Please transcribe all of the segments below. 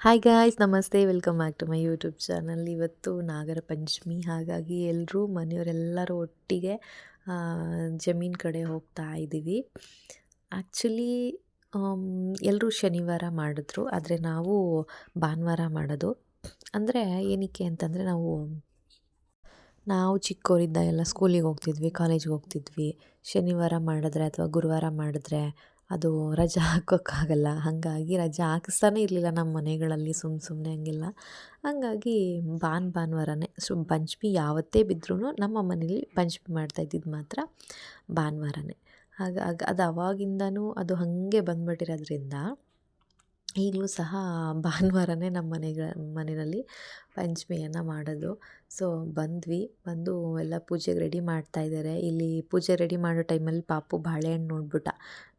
Hi guys ನಮಸ್ತೆ. Welcome back to my YouTube channel ಇವತ್ತು ನಾಗರ ಪಂಚಮಿ. ಹಾಗಾಗಿ ಎಲ್ಲರೂ ಮನೆಯವರೆಲ್ಲರೂ ಒಟ್ಟಿಗೆ ಜಮೀನ್ ಕಡೆ ಹೋಗ್ತಾ ಇದ್ದೀವಿ. ಆ್ಯಕ್ಚುಲಿ ಎಲ್ಲರೂ ಶನಿವಾರ ಮಾಡಿದ್ರು. ಆದರೆ ನಾವು ಭಾನುವಾರ ಮಾಡೋದು. ಅಂದರೆ ಏನಕ್ಕೆ ಅಂತಂದರೆ ನಾವು ನಾವು ಚಿಕ್ಕವರಿದ್ದ ಎಲ್ಲ ಸ್ಕೂಲಿಗೆ ಹೋಗ್ತಿದ್ವಿ ಕಾಲೇಜಿಗೆ ಹೋಗ್ತಿದ್ವಿ. ಶನಿವಾರ ಮಾಡಿದ್ರೆ ಅಥವಾ ಗುರುವಾರ ಮಾಡಿದ್ರೆ ಅದು ರಜಾ ಹಾಕೋಕ್ಕಾಗಲ್ಲ. ಹಾಗಾಗಿ ರಜಾ ಹಾಕಿಸ್ತಾನೇ ಇರಲಿಲ್ಲ ನಮ್ಮ ಮನೆಗಳಲ್ಲಿ ಸುಮ್ಮ ಸುಮ್ಮನೆ ಹಂಗೆಲ್ಲ. ಹಾಗಾಗಿ ಬಾನ್ ಭಾನುವಾರನೇ ಸು ಪಂಚಮಿ ಯಾವತ್ತೇ ಬಿದ್ರೂ ನಮ್ಮ ಮನೇಲಿ ಪಂಚಮಿ ಮಾಡ್ತಾ ಇದ್ದಿದ್ದು ಮಾತ್ರ ಭಾನುವಾರನೇ. ಹಾಗಾಗಿ ಅದು ಅವಾಗಿಂದನೂ ಅದು ಹಾಗೆ ಬಂದ್ಬಿಟ್ಟಿರೋದ್ರಿಂದ ಈಗಲೂ ಸಹ ಭಾನುವಾರನೇ ನಮ್ಮ ಮನೆಗ ಮನೆಯಲ್ಲಿ ಪಂಚಮಿಯನ್ನು ಮಾಡೋದು. ಸೊ ಬಂದ್ವಿ. ಬಂದು ಎಲ್ಲ ಪೂಜೆಗೆ ರೆಡಿ ಮಾಡ್ತಾ ಇದ್ದಾರೆ. ಇಲ್ಲಿ ಪೂಜೆ ರೆಡಿ ಮಾಡೋ ಟೈಮಲ್ಲಿ ಪಾಪು ಬಾಳೆಹಣ್ಣು ನೋಡ್ಬಿಟ್ಟ.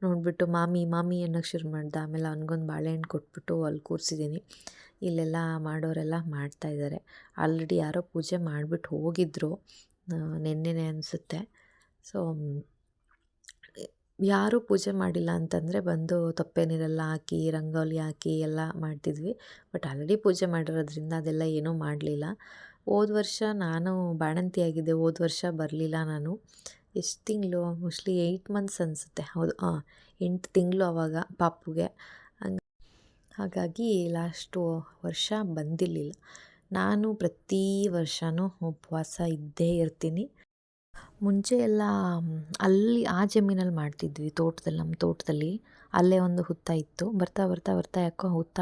ನೋಡಿಬಿಟ್ಟು ಮಾಮಿ ಮಾಮಿ ಅನ್ನೋಕ್ಕೆ ಶುರು ಮಾಡ್ದೆ. ಆಮೇಲೆ ಅವನಿಗೊಂದು ಬಾಳೆಹಣ್ಣು ಕೊಟ್ಬಿಟ್ಟು ಅಲ್ಲಿ ಕೂರಿಸಿದ್ದೀನಿ. ಇಲ್ಲೆಲ್ಲ ಮಾಡೋರೆಲ್ಲ ಮಾಡ್ತಾ ಇದ್ದಾರೆ. ಆಲ್ರೆಡಿ ಯಾರೋ ಪೂಜೆ ಮಾಡಿಬಿಟ್ಟು ಹೋಗಿದ್ದರು ನೆನ್ನೆನೇ ಅನಿಸುತ್ತೆ. ಸೊ ಯಾರೂ ಪೂಜೆ ಮಾಡಿಲ್ಲ ಅಂತಂದರೆ ಬಂದು ತೊಪ್ಪೆ ನೀರೆಲ್ಲ ಹಾಕಿ, ರಂಗೋಲಿ ಹಾಕಿ ಎಲ್ಲ ಮಾಡ್ತಿದ್ವಿ. ಬಟ್ ಆಲ್ರೆಡಿ ಪೂಜೆ ಮಾಡಿರೋದ್ರಿಂದ ಅದೆಲ್ಲ ಏನೂ ಮಾಡಲಿಲ್ಲ. ಹೋದ ವರ್ಷ ನಾನು ಬಾಣಂತಿಯಾಗಿದ್ದೆ ಹೋದ ವರ್ಷ ಬರಲಿಲ್ಲ ನಾನು. ಎಷ್ಟು ತಿಂಗಳು? ಮೋಸ್ಟ್ಲಿ ಏಯ್ಟ್ ಮಂತ್ಸ್ ಅನಿಸುತ್ತೆ. ಹೌದು. ಹಾಂ ಎಂಟು ತಿಂಗಳು ಆವಾಗ ಪಾಪುಗೆ. ಹಂಗೆ ಹಾಗಾಗಿ ಲಾಸ್ಟು ವರ್ಷ ಬಂದಿರಲಿಲ್ಲ. ನಾನು ಪ್ರತಿ ವರ್ಷವೂ ಉಪವಾಸ ಇದ್ದೇ ಇರ್ತೀನಿ. ಮುಂಚೆ ಎಲ್ಲ ಅಲ್ಲಿ ಆ ಜಮೀನಲ್ಲಿ ಮಾಡ್ತಿದ್ವಿ, ತೋಟದಲ್ಲಿ, ನಮ್ಮ ತೋಟದಲ್ಲಿ. ಅಲ್ಲೇ ಒಂದು ಹುತ್ತ ಇತ್ತು. ಬರ್ತಾ ಬರ್ತಾ ಬರ್ತಾ ಯಾಕೋ ಹುತ್ತ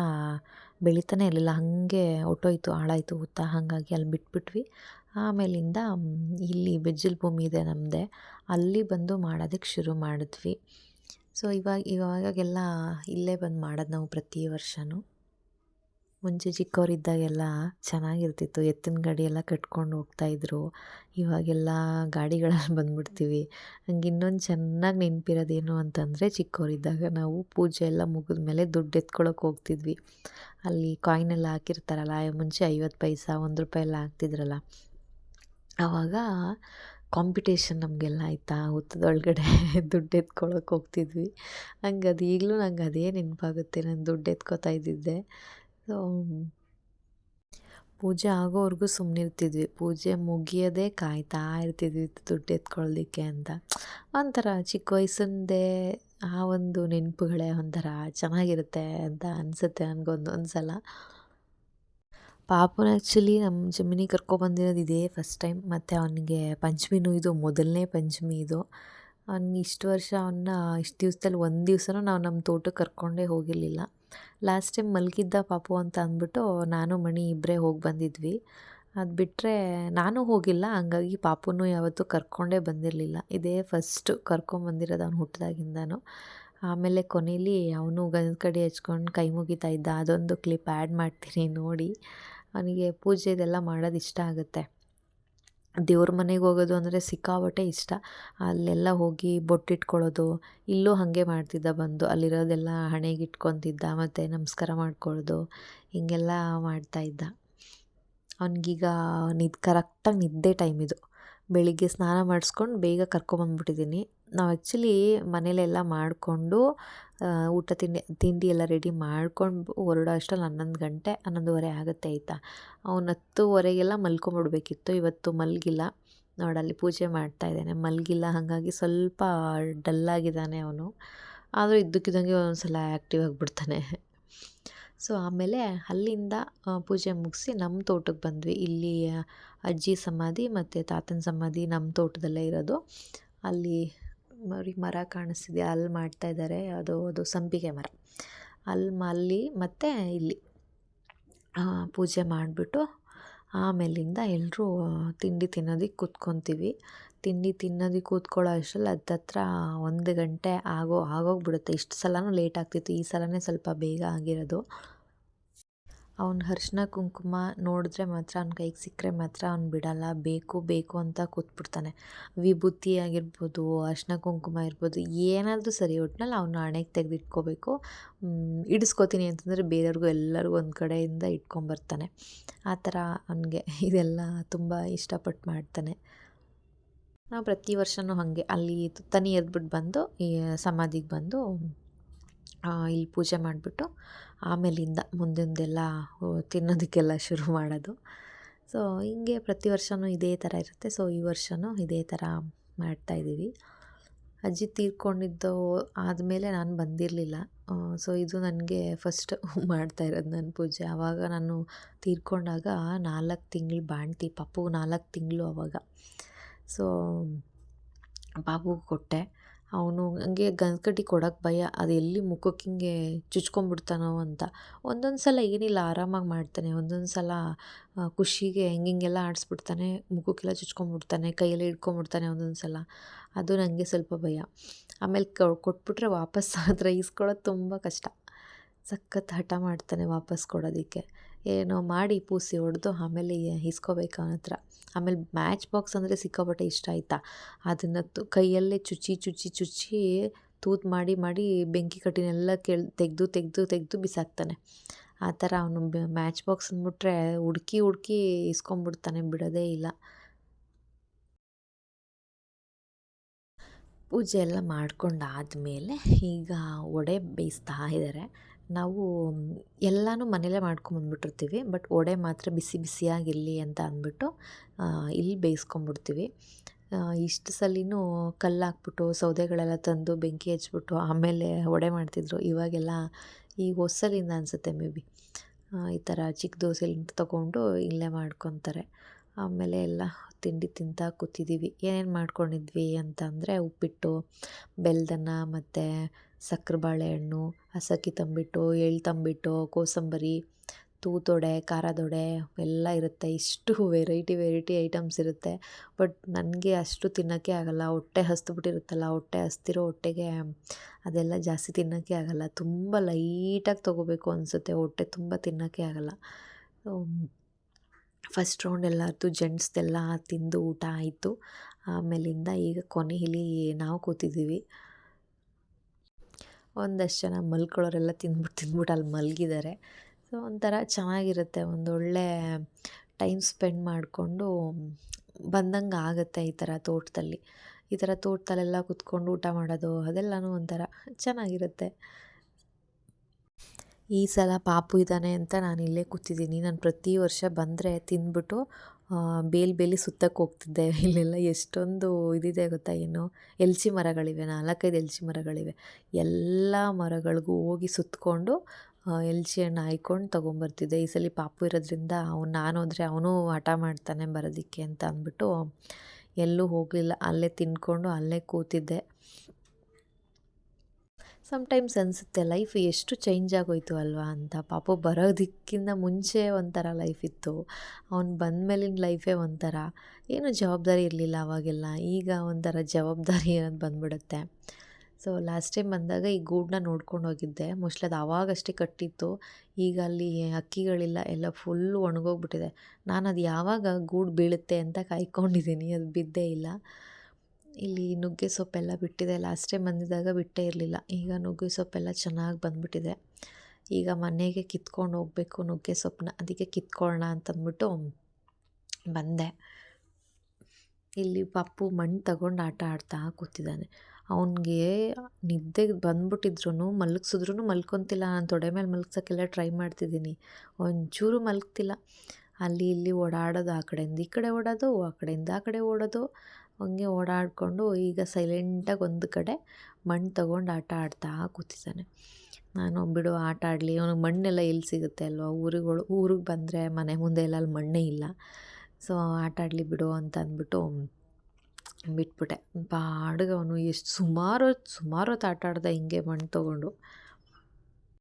ಬೆಳೀತಾನೆ ಇರಲಿಲ್ಲ. ಹಾಗೆ ಹೊರ್ಟೋಯ್ತು ಹಾಳಾಯಿತು ಹುತ್ತ. ಹಾಗಾಗಿ ಅಲ್ಲಿ ಬಿಟ್ಬಿಟ್ವಿ. ಆಮೇಲಿಂದ ಇಲ್ಲಿ ಬೆಜ್ಜಲ್ ಭೂಮಿ ಇದೆ ನಮ್ಮದೇ ಅಲ್ಲಿ ಬಂದು ಮಾಡೋದಕ್ಕೆ ಶುರು ಮಾಡಿದ್ವಿ. ಸೊ ಇವಾಗ ಇವಾಗೆಲ್ಲ ಇಲ್ಲೇ ಬಂದು ಮಾಡೋದು ನಾವು ಪ್ರತಿ ವರ್ಷವೂ ಮುಂಚೆ ಚಿಕ್ಕವರಿದ್ದಾಗೆಲ್ಲ ಚೆನ್ನಾಗಿರ್ತಿತ್ತು. ಎತ್ತಿನ ಗಾಡಿ ಎಲ್ಲ ಕಟ್ಕೊಂಡು ಹೋಗ್ತಾಯಿದ್ರು ಇವಾಗೆಲ್ಲ ಗಾಡಿಗಳಲ್ಲಿ ಬಂದ್ಬಿಡ್ತೀವಿ. ಹಂಗೆ ಇನ್ನೊಂದು ಚೆನ್ನಾಗಿ ನೆನಪಿರೋದೇನು ಅಂತಂದರೆ ಚಿಕ್ಕವರಿದ್ದಾಗ ನಾವು ಪೂಜೆ ಎಲ್ಲ ಮುಗಿದ ಮೇಲೆ ದುಡ್ಡು ಎತ್ಕೊಳಕ್ಕೆ ಹೋಗ್ತಿದ್ವಿ. ಅಲ್ಲಿ ಕಾಯಿನೆಲ್ಲ ಹಾಕಿರ್ತಾರಲ್ಲ ಮುಂಚೆ ಐವತ್ತು ಪೈಸಾ, ಒಂದು ರೂಪಾಯಿ ಎಲ್ಲ ಹಾಕ್ತಿದ್ರಲ್ಲ. ಆವಾಗ ಕಾಂಪಿಟೇಷನ್ ನಮಗೆಲ್ಲ ಆಯಿತಾ? ಹುತ್ತದೊಳಗಡೆ ದುಡ್ಡು ಎತ್ಕೊಳಕ್ಕೆ ಹೋಗ್ತಿದ್ವಿ. ಹಂಗೆ ಅದು ಈಗಲೂ ನಂಗೆ ಅದೇ ನೆನಪಾಗುತ್ತೆ. ನಾನು ದುಡ್ಡು ಎತ್ಕೊತಾ ಇದ್ದಿದ್ದೆ. ಸೊ, ಪೂಜೆ ಆಗೋವರೆಗೂ ಸುಮ್ಮನೆ ಇರ್ತಿದ್ವಿ. ಪೂಜೆ ಮುಗಿಯೋದೇ ಕಾಯ್ತಾ ಇರ್ತಿದ್ವಿ ದುಡ್ಡು ಎತ್ಕೊಳ್ಳೋದಕ್ಕೆ ಅಂತ. ಒಂಥರ ಚಿಕ್ಕ ವಯಸ್ಸಿಂದೇ ಆ ಒಂದು ನೆನಪುಗಳೇ ಒಂಥರ ಚೆನ್ನಾಗಿರುತ್ತೆ ಅಂತ ಅನಿಸುತ್ತೆ ನನಗೊಂದೊಂದು ಸಲ ಪಾಪನ ಆ್ಯಕ್ಚುಲಿ ನಮ್ಮ ಜಮಿನಿ ಕರ್ಕೊಬಂದಿರೋದು ಇದೇ ಫಸ್ಟ್ ಟೈಮ್ ಮತ್ತು ಅವನಿಗೆ ಪಂಚಮಿನೂ ಇದು ಮೊದಲನೇ ಪಂಚಮಿ ಇದು. ಅವ್ನು ಇಷ್ಟು ವರ್ಷ ಅವನ್ನ ಇಷ್ಟು ದಿವ್ಸದಲ್ಲಿ ಒಂದು ದಿವಸನೂ ನಾವು ನಮ್ಮ ತೋಟಕ್ಕೆ ಕರ್ಕೊಂಡೇ ಹೋಗಿರಲಿಲ್ಲ. ಲಾಸ್ಟ್ ಟೈಮ್ ಮಲಗಿದ್ದ ಪಾಪು ಅಂತ ಅಂದ್ಬಿಟ್ಟು ನಾನು, ಮಣಿ ಇಬ್ಬರೇ ಹೋಗಿ ಬಂದಿದ್ವಿ. ಅದು ಬಿಟ್ಟರೆ ನಾನು ಹೋಗಿಲ್ಲ, ಹಂಗಾಗಿ ಪಾಪುನೂ ಯಾವತ್ತೂ ಕರ್ಕೊಂಡೇ ಬಂದಿರಲಿಲ್ಲ. ಇದೇ ಫಸ್ಟು ಕರ್ಕೊಂಬಂದಿರೋದು ಅವ್ನು ಹುಟ್ಟಿದಾಗಿಂದನೂ ಆಮೇಲೆ ಕೊನೆಯಲ್ಲಿ ಅವನು ಗಂಧದ ಕಡೆ ಹಚ್ಕೊಂಡು ಕೈ ಮುಗಿತಾ ಇದ್ದ. ಅದೊಂದು ಕ್ಲಿಪ್ ಆ್ಯಡ್ ಮಾಡ್ತೀನಿ ನೋಡಿ. ಅವನಿಗೆ ಪೂಜೆ ಇದೆಲ್ಲ ಮಾಡೋದು ಇಷ್ಟ ಆಗುತ್ತೆ. ದೇವ್ರ ಮನೆಗೆ ಹೋಗೋದು ಅಂದರೆ ಸಿಕ್ಕಾಪಟ್ಟೆ ಇಷ್ಟ. ಅಲ್ಲೆಲ್ಲ ಹೋಗಿ ಬೊಟ್ಟಿಟ್ಕೊಳ್ಳೋದು ಇಲ್ಲೂ ಹಾಗೆ ಮಾಡ್ತಿದ್ದ ಬಂದು, ಅಲ್ಲಿರೋದೆಲ್ಲ ಹಣೆಗೆ ಇಟ್ಕೊತಿದ್ದ, ಮತ್ತು ನಮಸ್ಕಾರ ಮಾಡ್ಕೊಳ್ಳೋದು ಹೀಗೆಲ್ಲ ಮಾಡ್ತಾಯಿದ್ದ ಅವನಿಗೀಗ ನಿದ್, ಕರೆಕ್ಟಾಗಿ ನಿದ್ದೆ ಟೈಮ್ ಇದು. ಬೆಳಿಗ್ಗೆ ಸ್ನಾನ ಮಾಡಿಸ್ಕೊಂಡು ಬೇಗ ಕರ್ಕೊಂಬಂದ್ಬಿಟ್ಟಿದ್ದೀನಿ ನಾವು ಆ್ಯಕ್ಚುಲಿ ಮನೇಲೆಲ್ಲ ಮಾಡಿಕೊಂಡು ಊಟ ತಿಂಡಿ ತಿಂಡಿ ಎಲ್ಲ ರೆಡಿ ಮಾಡ್ಕೊಂಡು ಹೊರಡೋ ಅಷ್ಟರಲ್ಲಿ ಹನ್ನೊಂದು ಗಂಟೆ, ಹನ್ನೊಂದುವರೆ ಆಗುತ್ತೆ ಆಯಿತಾ? ಅವ್ನು ಹತ್ತುವರೆಗೆಲ್ಲ ಮಲ್ಕೊಂಬಿಡ್ಬೇಕಿತ್ತು, ಇವತ್ತು ಮಲಗಿಲ್ಲ. ನೋಡಲ್ಲಿ ಪೂಜೆ ಮಾಡ್ತಾ ಇದ್ದಾನೆ, ಮಲಗಿಲ್ಲ, ಹಾಗಾಗಿ ಸ್ವಲ್ಪ ಡಲ್ಲಾಗಿದ್ದಾನೆ ಅವನು. ಆದರೂ ಇದ್ದಕ್ಕಿದ್ದಂಗೆ ಒಂದೊಂದು ಸಲ ಆ್ಯಕ್ಟಿವ್ ಆಗಿಬಿಡ್ತಾನೆ. ಸೊ ಆಮೇಲೆ ಅಲ್ಲಿಂದ ಪೂಜೆ ಮುಗಿಸಿ ನಮ್ಮ ತೋಟಕ್ಕೆ ಬಂದ್ವಿ. ಇಲ್ಲಿ ಅಜ್ಜಿ ಸಮಾಧಿ ಮತ್ತು ತಾತನ ಸಮಾಧಿ ನಮ್ಮ ತೋಟದಲ್ಲೇ ಇರೋದು. ಅಲ್ಲಿ ಅವ್ರಿಗೆ ಮರ ಕಾಣಿಸ್ತಿದೆ, ಅಲ್ಲಿ ಮಾಡ್ತಾ ಇದ್ದಾರೆ ಅದು ಅದು ಸಂಪಿಗೆ ಮರ. ಅಲ್ಲಿ ಅಲ್ಲಿ ಮತ್ತು ಇಲ್ಲಿ ಪೂಜೆ ಮಾಡಿಬಿಟ್ಟು ಆಮೇಲಿಂದ ಎಲ್ಲರೂ ತಿಂಡಿ ತಿನ್ನೋದಕ್ಕೆ ಕೂತ್ಕೊತೀವಿ. ತಿಂಡಿ ತಿನ್ನೋದಕ್ಕೆ ಕೂತ್ಕೊಳ್ಳೋ ಅಷ್ಟರಲ್ಲಿ ಹತ್ತತ್ರ ಒಂದು ಗಂಟೆ ಆಗೋ, ಆಗೋಗ್ಬಿಡುತ್ತೆ. ಇಷ್ಟು ಸಲವೂ ಲೇಟ್ ಆಗ್ತಿತ್ತು. ಈ ಸಲವೇ ಸ್ವಲ್ಪ ಬೇಗ ಆಗಿರೋದು. ಅವ್ನ ಅರ್ಶಿನ ಕುಂಕುಮ ನೋಡಿದ್ರೆ ಮಾತ್ರ ಅವ್ನ ಕೈಗೆ ಸಿಕ್ಕರೆ ಮಾತ್ರ ಅವ್ನು ಬಿಡಲ್ಲ. ಬೇಕು ಬೇಕು ಅಂತ ಕೂತ್ಬಿಡ್ತಾನೆ. ವಿಭೂತಿ ಆಗಿರ್ಬೋದು, ಅರ್ಶಿನ ಕುಂಕುಮ ಇರ್ಬೋದು ಏನಾದರೂ ಸರಿ, ಒಟ್ನಲ್ಲಿ ಅವನು ಹಣೆಗೆ ತೆಗೆದಿಟ್ಕೋಬೇಕು. ಇಡಿಸ್ಕೋತೀನಿ ಅಂತಂದರೆ ಬೇರೆಯವ್ರಿಗೂ ಎಲ್ಲರಿಗೂ ಒಂದು ಕಡೆಯಿಂದ ಇಟ್ಕೊಂಬರ್ತಾನೆ. ಆ ಥರ ಅವನಿಗೆ ಇದೆಲ್ಲ ತುಂಬ ಇಷ್ಟಪಟ್ಟು ಮಾಡ್ತಾನೆ. ನಾವು ಪ್ರತಿ ವರ್ಷವೂ ಹಾಗೆ, ಅಲ್ಲಿ ತನಿ ಎದ್ಬಿಟ್ಟು ಬಂದು, ಈ ಸಮಾಧಿಗೆ ಬಂದು ಇಲ್ಲಿ ಪೂಜೆ ಮಾಡಿಬಿಟ್ಟು ಆಮೇಲಿಂದ ಮುಂದಿಂದೆಲ್ಲ ತಿನ್ನೋದಕ್ಕೆಲ್ಲ ಶುರು ಮಾಡೋದು. ಸೊ ಹಿಂಗೆ ಪ್ರತಿ ವರ್ಷವೂ ಇದೇ ಥರ ಇರುತ್ತೆ. ಸೊ ಈ ವರ್ಷವೂ ಇದೇ ಥರ ಮಾಡ್ತಾಯಿದ್ದೀವಿ ಅಜ್ಜಿ ತೀರ್ಕೊಂಡಿದ್ದು ಆದಮೇಲೆ ನಾನು ಬಂದಿರಲಿಲ್ಲ. ಸೊ ಇದು ನನಗೆ ಫಸ್ಟ್ ಮಾಡ್ತಾ ಇರೋದು ನನ್ನ ಪೂಜೆ. ಆವಾಗ ನಾನು ತೀರ್ಕೊಂಡಾಗ ನಾಲ್ಕು ತಿಂಗಳು ಬಾಣ್ತಿ ಪಾಪು ನಾಲ್ಕು ತಿಂಗಳು ಆವಾಗ ಸೊ ಪಾಪುಗೆ ಕೊಟ್ಟೆ. ಅವನು ಹಂಗೆ ಗಂದ್ಕಡ್ಡಿ ಕೊಡೋಕ್ಕೆ ಭಯ, ಅದು ಎಲ್ಲಿ ಮುಖಕ್ಕೆ ಹಿಂಗೆ ಚುಚ್ಕೊಂಡ್ಬಿಡ್ತಾನೋ ಅಂತ. ಒಂದೊಂದು ಸಲ ಏನಿಲ್ಲ, ಆರಾಮಾಗಿ ಮಾಡ್ತಾನೆ. ಒಂದೊಂದು ಸಲ ಖುಷಿಗೆ ಹೆಂಗೆಲ್ಲ ಆಡಿಸ್ಬಿಡ್ತಾನೆ, ಮುಖಕ್ಕೆಲ್ಲ ಚುಚ್ಕೊಂಡ್ಬಿಡ್ತಾನೆ, ಕೈಯಲ್ಲಿ ಹಿಡ್ಕೊಂಬಿಡ್ತಾನೆ ಒಂದೊಂದು ಸಲ. ಅದು ನನಗೆ ಸ್ವಲ್ಪ ಭಯ. ಆಮೇಲೆ ಕೊಟ್ಬಿಟ್ರೆ ವಾಪಸ್ ಹತ್ರ ಇಸ್ಕೊಳ್ಳೋದು ತುಂಬ ಕಷ್ಟ. ಸಖತ್ ಹಠ ಮಾಡ್ತಾನೆ ವಾಪಸ್ ಕೊಡೋದಕ್ಕೆ. ಏನೋ ಮಾಡಿ ಪೂಸಿ ಹೊಡೆದು ಆಮೇಲೆ ಇಸ್ಕೋಬೇಕು ಅವನ ಹತ್ರ ಆಮೇಲೆ ಮ್ಯಾಚ್ ಬಾಕ್ಸ್ ಅಂದರೆ ಸಿಕ್ಕಾಪಟ್ಟೆ ಇಷ್ಟ ಆಯಿತಾ? ಅದನ್ನು ತು ಕೈಯಲ್ಲೇ ಚುಚ್ಚಿ ಚುಚ್ಚಿ ಚುಚ್ಚಿ ತೂತು ಮಾಡಿ ಮಾಡಿ ಬೆಂಕಿ ಕಟ್ಟಿನೆಲ್ಲ ಕೆಳ ತೆಗೆದು ತೆಗೆದು ತೆಗೆದು ಬಿಸಾಕ್ತಾನೆ. ಆ ಥರ ಅವನು ಮ್ಯಾಚ್ ಬಾಕ್ಸ್ ಅಂದ್ಬಿಟ್ರೆ ಹುಡುಕಿ ಹುಡುಕಿ ಇಸ್ಕೊಂಬಿಡ್ತಾನೆ ಬಿಡೋದೇ ಇಲ್ಲ. ಪೂಜೆ ಎಲ್ಲ ಮಾಡ್ಕೊಂಡಾದಮೇಲೆ ಈಗ ಒಡೆ ಬೇಯಿಸ್ತಾ ಇದ್ದಾರೆ ನಾವು ಎಲ್ಲನೂ ಮನೇಲೇ ಮಾಡ್ಕೊಂಬಂದ್ಬಿಟ್ಟಿರ್ತೀವಿ. ಬಟ್ ವಡೆ ಮಾತ್ರ ಬಿಸಿ ಬಿಸಿಯಾಗಿರಲಿ ಅಂತ ಅಂದ್ಬಿಟ್ಟು ಇಲ್ಲಿ ಬೇಯಿಸ್ಕೊಂಬಿಡ್ತೀವಿ. ಇಷ್ಟು ಸಲಿನೂ ಕಲ್ಲು ಹಾಕ್ಬಿಟ್ಟು ಸೌದೆಗಳೆಲ್ಲ ತಂದು ಬೆಂಕಿ ಹಚ್ಬಿಟ್ಟು ಆಮೇಲೆ ವಡೆ ಮಾಡ್ತಿದ್ರು. ಇವಾಗೆಲ್ಲ ಈ ಹೊಸಲಿಂದ ಅನಿಸುತ್ತೆ ಮೇ ಬಿ. ಈ ಥರ ಚಿಕ್ಕ ದೋಸೆಲಿಂದ ತೊಗೊಂಡು ಇಲ್ಲೇ ಮಾಡ್ಕೊತಾರೆ. ಆಮೇಲೆ ಎಲ್ಲ ತಿಂಡಿ ತಿಂತಾ ಕೂತಿದ್ದೀವಿ ಏನೇನು ಮಾಡ್ಕೊಂಡಿದ್ವಿ ಅಂತ ಅಂದರೆ ಉಪ್ಪಿಟ್ಟು ಬೆಲ್ಲದನ್ನ ಮತ್ತು ಸಕ್ಕರೆ ಬಾಳೆಹಣ್ಣು ಹಸಕ್ಕಿ ತಂಬಿಟ್ಟು, ಎಳ್ಳು ತಂಬಿಟ್ಟು, ಕೋಸಂಬರಿ, ತೂತೊಡೆ, ಖಾರದೊಡೆ ಎಲ್ಲ ಇರುತ್ತೆ. ಇಷ್ಟು ವೆರೈಟಿ ವೆರೈಟಿ ಐಟಮ್ಸ್ ಇರುತ್ತೆ. ಬಟ್ ನನಗೆ ಅಷ್ಟು ತಿನ್ನೋಕ್ಕೆ ಆಗೋಲ್ಲ. ಹೊಟ್ಟೆ ಹಸ್ದುಬಿಟ್ಟಿರುತ್ತಲ್ಲ, ಹೊಟ್ಟೆ ಹಸ್ತಿರೋ ಹೊಟ್ಟೆಗೆ ಅದೆಲ್ಲ ಜಾಸ್ತಿ ತಿನ್ನೋಕ್ಕೆ ಆಗೋಲ್ಲ. ತುಂಬ ಲೈಟಾಗಿ ತೊಗೋಬೇಕು ಅನಿಸುತ್ತೆ. ಹೊಟ್ಟೆ ತುಂಬ ತಿನ್ನೋಕ್ಕೆ ಆಗೋಲ್ಲ. ಫಸ್ಟ್ ರೌಂಡ್ ಎಲ್ಲರದ್ದು ಜೆಂಟ್ಸ್ದೆಲ್ಲ ತಿಂದು ಊಟ ಆಯಿತು. ಆಮೇಲಿಂದ ಈಗ ಕೊನೆಯಲ್ಲಿ ನಾವು ಕೂತಿದ್ದೀವಿ. ಒಂದಷ್ಟು ಜನ ಮಲ್ಕೊಳ್ಳೋರೆಲ್ಲ ತಿಂದ್ಬಿಟ್ಟು ತಿಂದ್ಬಿಟ್ಟು ಅಲ್ಲಿ ಮಲಗಿದ್ದಾರೆ ಸೊ ಒಂಥರ ಚೆನ್ನಾಗಿರುತ್ತೆ ಒಂದೊಳ್ಳೆ ಟೈಮ್ ಸ್ಪೆಂಡ್ ಮಾಡಿಕೊಂಡು ಬಂದಂಗೆ ಆಗುತ್ತೆ ಈ ಥರ ತೋಟದಲ್ಲಿ. ಈ ಥರ ತೋಟದಲ್ಲೆಲ್ಲ ಕುತ್ಕೊಂಡು ಊಟ ಮಾಡೋದು, ಅದೆಲ್ಲನೂ ಒಂಥರ ಚೆನ್ನಾಗಿರುತ್ತೆ. ಈ ಸಲ ಪಾಪು ಇದ್ದಾನೆ ಅಂತ ನಾನು ಇಲ್ಲೇ ಕೂತಿದ್ದೀನಿ. ನಾನು ಪ್ರತಿ ವರ್ಷ ಬಂದರೆ ತಿಂದ್ಬಿಟ್ಟು ಬೇಲಿ ಬೇಲಿ ಸುತ್ತಕ್ಕೆ ಹೋಗ್ತಿದ್ದೆ. ಇಲ್ಲೆಲ್ಲ ಎಷ್ಟೊಂದು ಇದಿದೆ ಗೊತ್ತಾ ಏನು? ಎಲ್ಚಿ ಮರಗಳಿವೆ, ನಾಲ್ಕೈದು ಎಲ್ಚಿ ಮರಗಳಿವೆ. ಎಲ್ಲ ಮರಗಳಿಗೂ ಹೋಗಿ ಸುತ್ತಕೊಂಡು ಎಲ್ಚಿ ಹಣ್ಣು ಹಾಯ್ಕೊಂಡು ತೊಗೊಂಬರ್ತಿದ್ದೆ. ಈ ಸಲ ಪಾಪು ಇರೋದ್ರಿಂದ ಅವ್ನು ನಾನು ಹೋದರೆ ಅವನು ಹಠ ಮಾಡ್ತಾನೆ ಬರೋದಕ್ಕೆ ಅಂತ ಅಂದ್ಬಿಟ್ಟು ಎಲ್ಲೂ ಹೋಗಲಿಲ್ಲ. ಅಲ್ಲೇ ತಿಂದ್ಕೊಂಡು ಅಲ್ಲೇ ಕೂತಿದ್ದೆ. ಸಮ್ಟೈಮ್ಸ್ ಅನಿಸುತ್ತೆ, ಲೈಫ್ ಎಷ್ಟು ಚೇಂಜ್ ಆಗೋಯ್ತು ಅಲ್ವಾ? ಅಂತ. ಪಾಪ ಬರೋದಕ್ಕಿಂತ ಮುಂಚೆ ಒಂಥರ ಲೈಫ್ ಇತ್ತು. ಅವ್ನು ಬಂದ ಮೇಲಿನ ಲೈಫೇ ಒಂಥರ. ಏನು ಜವಾಬ್ದಾರಿ ಇರಲಿಲ್ಲ ಅವಾಗೆಲ್ಲ. ಈಗ ಒಂಥರ ಜವಾಬ್ದಾರಿ ಅನ್ನೋದು ಬಂದ್ಬಿಡುತ್ತೆ. ಸೊ ಲಾಸ್ಟ್ ಟೈಮ್ ಬಂದಾಗ ಈ ಗೂಡನ್ನ ನೋಡ್ಕೊಂಡು ಹೋಗಿದ್ದೆ. ಮೋಸ್ಟ್ಲಿ ಅದು ಆವಾಗಷ್ಟೇ ಕಟ್ಟಿತ್ತು. ಈಗ ಅಲ್ಲಿ ಅಕ್ಕಿಗಳಿಲ್ಲ, ಎಲ್ಲ ಫುಲ್ ಒಣಗೋಗ್ಬಿಟ್ಟಿದೆ. ನಾನು ಅದು ಯಾವಾಗ ಗೂಡು ಬೀಳುತ್ತೆ ಅಂತ ಕಾಯ್ಕೊಂಡಿದ್ದೀನಿ. ಅದು ಬಿದ್ದೇ ಇಲ್ಲ. ಇಲ್ಲಿ ನುಗ್ಗೆ ಸೊಪ್ಪೆಲ್ಲ ಬಿಟ್ಟಿದೆ. ಲಾಸ್ಟ್ ಟೈಮ್ ಬಂದಿದ್ದಾಗ ಬಿಟ್ಟೇ ಇರಲಿಲ್ಲ. ಈಗ ನುಗ್ಗೆ ಸೊಪ್ಪೆಲ್ಲ ಚೆನ್ನಾಗಿ ಬಂದುಬಿಟ್ಟಿದೆ. ಈಗ ಮನೆಗೆ ಕಿತ್ಕೊಂಡು ಹೋಗಬೇಕು ನುಗ್ಗೆ ಸೊಪ್ಪನ್ನ. ಅದಕ್ಕೆ ಕಿತ್ಕೊಳ್ಳೋಣ ಅಂತಂದ್ಬಿಟ್ಟು ಬಂದೆ. ಇಲ್ಲಿ ಪಪ್ಪು ಮಣ್ಣು ತಗೊಂಡು ಆಟ ಆಡ್ತಾ ಕೂತಿದ್ದಾನೆ. ಅವನಿಗೆ ನಿದ್ದೆಗೆ ಬಂದ್ಬಿಟ್ಟಿದ್ರು ಮಲಗಿಸಿದ್ರು ಮಲ್ಕೊತಿಲ್ಲ. ನಾನು ತೊಡೆ ಮೇಲೆ ಮಲಗ್ಸೋಕ್ಕೆಲ್ಲ ಟ್ರೈ ಮಾಡ್ತಿದ್ದೀನಿ. ಒಂಚೂರು ಮಲಗ್ತಿಲ್ಲ. ಅಲ್ಲಿ ಇಲ್ಲಿ ಓಡಾಡೋದು, ಆ ಕಡೆಯಿಂದ ಈ ಕಡೆ ಓಡೋದು ಆ ಕಡೆಯಿಂದ ಆ ಕಡೆ ಓಡೋದು. ಹಂಗೆ ಓಡಾಡಿಕೊಂಡು ಈಗ ಸೈಲೆಂಟಾಗಿ ಒಂದು ಕಡೆ ಮಣ್ಣು ತಗೊಂಡು ಆಟ ಆಡ್ತಾ ಕೂತಿದ್ದಾನೆ. ನಾನು ಬಿಡು, ಆಟ ಆಡಲಿ. ಅವನಿಗೆ ಮಣ್ಣೆಲ್ಲ ಎಲ್ಲಿ ಸಿಗುತ್ತೆ ಅಲ್ವಾ? ಊರುಗಳು, ಊರಿಗೆ ಬಂದರೆ ಮನೆ ಮುಂದೆ ಎಲ್ಲ ಅಲ್ಲಿ ಮಣ್ಣೇ ಇಲ್ಲ. ಸೊ ಆಟ ಆಡಲಿ ಬಿಡು ಅಂತ ಅಂದ್ಬಿಟ್ಟು ಬಿಟ್ಬಿಟ್ಟೆ. ಪಾಡಿಗೆ ಅವನು ಎಷ್ಟು ಸುಮಾರು ಸುಮಾರು ಹೊತ್ತು ಆಟ ಆಡ್ದೆ ಹಿಂಗೆ ಮಣ್ಣು ತೊಗೊಂಡು.